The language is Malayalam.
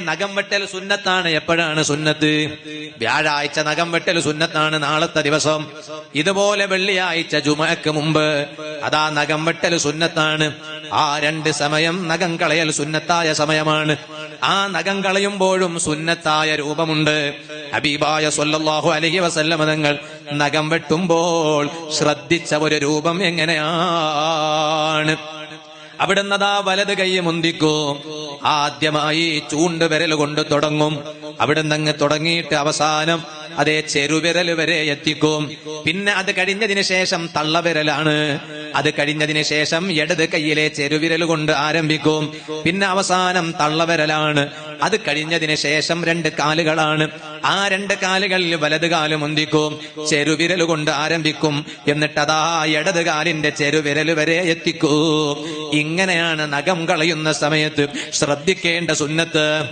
നഖം വെട്ടൽ സുന്നത്താണ്. എപ്പോഴാണ് സുന്നത്ത്? വ്യാഴാഴ്ച നഖം വെട്ടൽ സുന്നത്താണ് നാളത്തെ ദിവസം. ഇതുപോലെ വെള്ളിയാഴ്ച ജുമക്ക് മുമ്പ് അതാ നഖം വെട്ടൽ സുന്നത്താണ്. ആ രണ്ട് സമയം നഖം കളയൽ സുന്നത്തായ സമയമാണ്. ആ നഖം കളയുമ്പോഴും സുന്നത്തായ രൂപമുണ്ട്. ഹബീബായ സൊല്ലാഹു അലഹി വസല്ലമ തങ്ങൾ നഖം വെട്ടുമ്പോൾ ശ്രദ്ധിച്ച ഒരു രൂപം എങ്ങനെയാണ് അവിടുന്നതാ വലത് കൈ മുന്തിക്കൂ. ആദ്യമായി ചൂണ്ട് വിരൽ കൊണ്ട് തുടങ്ങും. അവിടുന്ന് അങ്ങ് തുടങ്ങിയിട്ട് അവസാനം അതേ ചെറുവിരൽ വരെ എത്തിക്കും. പിന്നെ അത് കഴിഞ്ഞതിന് ശേഷം തള്ളവിരലാണ്. അത് കഴിഞ്ഞതിന് ശേഷം ഇടത് കൈയിലെ ചെറുവിരൽ കൊണ്ട് ആരംഭിക്കും. പിന്നെ അവസാനം തള്ളവിരലാണ്. അത് കഴിഞ്ഞതിന് ശേഷം രണ്ട് കാലുകളാണ്. ആ രണ്ട് കാലുകളിൽ വലത് കാൽ മുന്തിക്കും ചെറുവിരൽ കൊണ്ട് ആരംഭിക്കും. എന്നിട്ട് അതാ ഇടത് കാലിന്റെ ചെറുവിരൽ വരെ എത്തിക്കൂ. ഇങ്ങനെയാണ് നഖം കളയുന്ന സമയത്ത് ശ്രദ്ധിക്കേണ്ട സുന്നത്ത്.